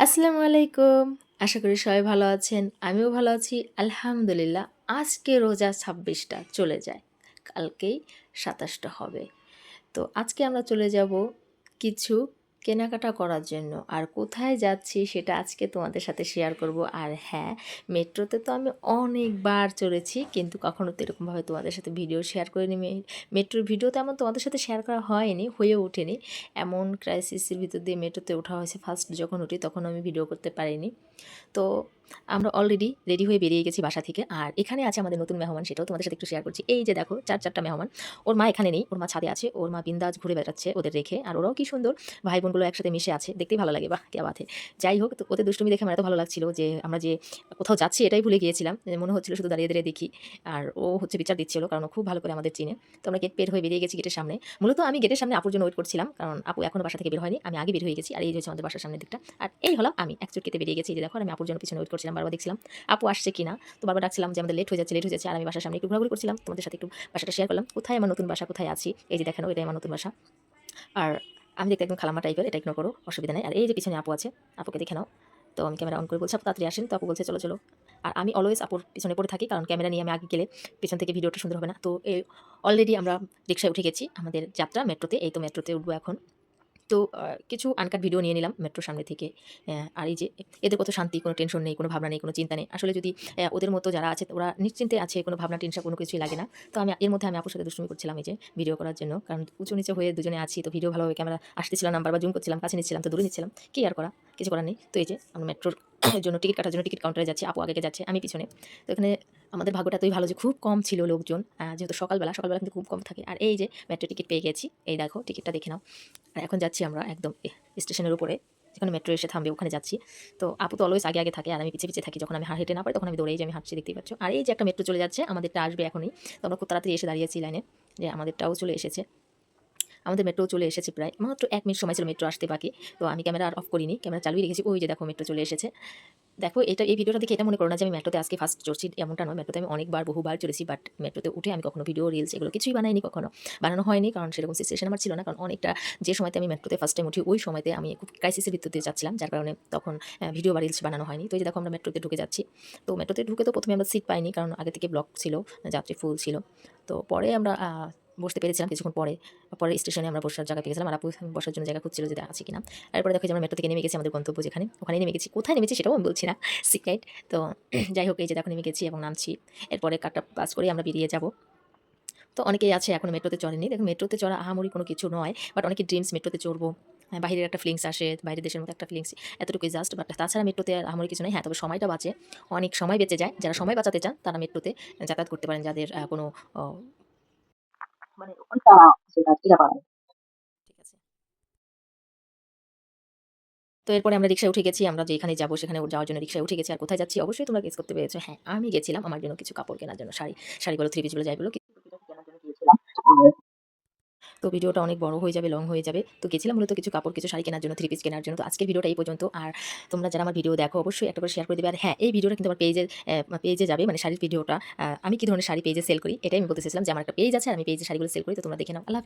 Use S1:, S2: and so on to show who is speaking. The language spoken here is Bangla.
S1: আসসালামু আলাইকুম আশা করি সবাই ভালো আছেন। আমিও ভালো আছি। আলহামদুলিল্লাহ, আজকে রোজা ছাব্বিশটা চলে যায়। কালকেই সাতাশটা হবে। তো আজকে আমরা চলে যাব কিছু কেনাকাটা করার জন্য। আর কোথায় যাচ্ছি সেটা আজকে তোমাদের সাথে শেয়ার করব। আর হ্যাঁ মেট্রোতে তো আমি অনেকবার চড়েছি, কিন্তু কখনও তো এরকমভাবে তোমাদের সাথে ভিডিও শেয়ার করিনি। মেট্রোর ভিডিও তেমন তোমাদের সাথে শেয়ার করা হয়নি হয়ে ওঠেনি। এমন ক্রাইসিসের ভিতর দিয়ে মেট্রোতে ওঠা হয়েছে ফার্স্ট যখন উঠি, তখন আমি ভিডিও করতে পারিনি। তো আমরা অলরেডি রেডি হয়ে বেরিয়ে গেছি বাসা থেকে। আর এখানে আছে আমাদের নতুন মেহমান, সেটাও তোমাদের সাথে একটু শেয়ার করছি। এই যে দেখো, চার চারটা মেহমান। ওর মা এখানে নেই, ওর মা ছাদে আছে, ওর মা বিন্দাজ ঘুরে বেড়াচ্ছে ওদের রেখে। আর ওরাও কি সুন্দর ভাই বোনগুলো একসাথে মিশে আছে, দেখতেই ভালো লাগে, বাহ কে বাথে যাই হোক, তো ওদের দুষ্টুমি দেখে আমার এত ভালো লাগছিল যে আমরা যে কোথাও যাচ্ছি এটাই ভুলে গিয়েছিলাম মনে হচ্ছিল শুধু দাঁড়িয়ে দাঁড়িয়ে দেখি। আর ও হচ্ছে বিচার দিচ্ছিল, কারণ ও খুব ভালো করে আমাদের চিনে। তো আমরা গেট বের হয়ে বেরিয়ে গেছি গেটের সামনে। মূলত আমি গেটের সামনে আপুর জন্য ওয়েট করছিলাম, কারণ আপু এখনও বাসা থেকে বের হয়নি, আমি আগে বের হয়ে গেছি, আর এই হচ্ছে আমাদের বাসার সামনের দিকটা। আর এই হলো আমি, এক চুটকিতে বেরিয়ে গেছি যে দেখো আমি আপুর জন্য পিছনে ওয়েট করছিলাম, বারবার দেখছিলাম, আপু আসছে কিনা? তো বারবার ডাকছিলাম যে, আমাদের লেট হয়ে যাচ্ছে লেট হয়ে যাচ্ছে। আর আমি বাসার সামনে একটু ঘোরাঘুরি করছিলাম, তোমাদের সাথে একটু বাসাটা শেয়ার করলাম। কোথায় আমার নতুন বাসা? কোথায় আছি? এই যে দেখানো এটাই আমার নতুন বাসা। আর আমি দেখতে একদম খালামা টাইপের এটা ইগনোর করো, অসুবিধা নেই। আর এই যে পিছনে আপু আছে, আপুকে দেখে নাও। তো আমি ক্যামেরা অন করে বলছি, আপু, তাড়াতাড়ি আসেন। তো আপু বলছে, চলো চলো। আর আমি অলওয়েজ আপুর পিছনে পড়ে থাকি, কারণ ক্যামেরা নিয়ে আমি আগে গেলে পিছন থেকে ভিডিওটা সুন্দর হবে না। তো এই অলরেডি আমরা রিক্সায় উঠে গেছি, আমাদের যাত্রা, মেট্রোতে, এই তো মেট্রোতে উঠবো এখন। তো কিছু আনকাট ভিডিও নিয়ে নিলাম মেট্রোর সামনে থেকে। আর এই যে, এদের কত শান্তি, কোনো টেনশন নেই, কোনো ভাবনা নেই, কোনো চিন্তা নেই। আসলে যদি ওদের মতো যারা আছে, ওরা নিশ্চিন্তে আছে, কোনো ভাবনা টেনশন কোনো কিছুই লাগে না। তো আমি, এর মধ্যে আমি আপুর সাথে দুষ্টুমি করছিলাম এই যে ভিডিও করার জন্য। কারণ উঁচু নিচে হয়ে দুজনে আছি, তো ভিডিও ভালোভাবে ক্যামেরা আসতেছিল নাম্বার বা জুম করছিলাম, কাছে নিচ্ছিলাম, তো দূরে নিচ্ছিলাম। কি আর করা? কিছু করার নেই। তো এই যে, আমরা মেট্রোর জন্য টিকিট কাটার জন্য টিকিট কাউন্টারে যাচ্ছি, আপু আগে যাচ্ছে, আমি পিছনে। তো এখানে আমাদের ভাগ্যটা এতই ভালো যে খুব কম ছিল লোকজন যেহেতু সকালবেলা সকালবেলা কিন্তু খুব কম থাকে। আর এই যে মেট্রো টিকিট পেয়ে গেছি, এই দেখো টিকিটটা দেখে নাও। আর এখন যাচ্ছি আমরা একদম স্টেশনের উপরে, যেখানে মেট্রো এসে থামবে, ওখানে যাচ্ছি। তো আপু তো অলওয়েজ আগে আগে থাকে আর আমি পিছিয়ে পিছিয়ে থাকি। যখন আমি হেঁটে না পারি, তখন আমি দৌড়েই যে আমি হাঁটছি, দেখতেই পাচ্ছ। আর এই যে একটা মেট্রো চলে যাচ্ছে, আমাদেরটা আসবে এখনই। তো আমরা খুব তাড়াতাড়ি এসে দাঁড়িয়েছি লাইনে যে আমাদেরটাও চলে এসেছে। আমাদের মেট্রো চলে এসেছে প্রায়। মাত্র এক মিনিট সময় ছিল মেট্রো আসতে বাকি। তো আমি ক্যামেরা আর অফ করিনি। ক্যামেরা চালুই রেখেছি ওই যে দেখো মেট্রো চলে এসেছে। দেখো, এটা, এই ভিডিওটা দেখে এটা মনে করো না যে আমি মেট্রোতে আজকে ফার্স্ট চড়ছি, এমনটা নয়। মেট্রোতে আমি অনেকবার, বহুবার চড়েছি বাট মেট্রোতে উঠে আমি কখনো ভিডিও রিলস এগুলো কিছুই বানাইনি কখনো। বানানো হয়নি, কারণ সেরকম সিচুয়েশন আমার ছিল না। কারণ অনেকটা যে সময়তে আমি মেট্রোতে ফার্স্ট টাইম উঠি, ওই সময়তে আমি খুব ক্রাইসিসের ভিত্তিতে যাচ্ছিলাম। যার কারণে তখন ভিডিও বা রিলস বানানো হয়নি। তো এই যে দেখো, আমরা মেট্রোতে ঢুকে যাচ্ছি। তো মেট্রোতে ঢুকে তো প্রথমে আমরা সিট পাইনি, কারণ আগে থেকে ব্লক ছিল, যাত্রী ফুল ছিল। তো পরে আমরা বসতে পেরেছিলাম কিছুক্ষণ পরে পরে স্টেশনে আমরা বসার জায়গা পেয়েছিলাম আর আপু বসার জন্য জায়গা খুঁজছিল যে আছে কিনা। এরপরে দেখো যে আমরা মেট্রো থেকে নেমে গেছি আমাদের গন্তব্য যেখানে। ওখানে নেমে গেছি। কোথায় নেমেছি সেটাও আমি বলছি না। সিক্রেট তো যাই হোক, এই যে দেখো নেমে গেছি এবং নামছি। এরপরে কারটা পাস করে আমরা বেরিয়ে যাব। তো অনেকেই আছে এখন মেট্রোতে চড়েনি। দেখো মেট্রোতে চড়া আহামরি কোনো কিছু নয় বাট অনেকে ড্রিমস মেট্রোতে চড়বো। বাইরের একটা ফিলিংস আসে, বাইরের দেশের মতো একটা ফিলিংস এতটুকুই জাস্ট বাট তাছাড়া মেট্রোতে আর আহামরি কিছু নেই। হ্যাঁ তবে সময়টা বাঁচে। অনেক সময় বেঁচে যায়। যারা সময় বাঁচাতে চান, তারা মেট্রোতে যাতায়াত করতে পারেন। যাদের
S2: মানে
S1: তো এরপরে আমরা রিক্সায় উঠে গেছি, আমরা যেখানে যাব সেখানে যাওয়ার জন্য রিক্সায় উঠে গেছি। আর কোথায় যাচ্ছি? অবশ্যই তোমরা গেস করতে পেরেছ। হ্যাঁ আমি গেছিলাম আমার জন্য কিছু কাপড় কেনার জন্য, শাড়ি। শাড়িগুলো থ্রি পিসগুলো যাই বলো
S2: কেনার জন্য গিয়েছিলাম আর
S1: তো ভিডিওটা অনেক বড় হয়ে যাবে লং হয়ে যাবে। তো গেছিলাম মূলত কিছু কাপড়, কিছু শাড়ি কেনার জন্য থ্রি পিস কেনার জন্য। তো আজকের ভিডিওটা এই পর্যন্ত। আর তোমরা যারা আমার ভিডিও দেখো, অবশ্যই একটা করে শেয়ার করে দেবে। আর হ্যাঁ এই ভিডিওটা কিন্তু আমার পেজে পেজে যাবে মানে শাড়ির ভিডিওটা। আমি কি ধরনের শাড়ি পেজে সেল করি, এটাই আমি বলতে চেয়েছিলাম যে আমার একটা পেজ আছে আমি পেজে শাড়িগুলো সেল করি, তো তোমরা দেখে নাও। আল্লাহ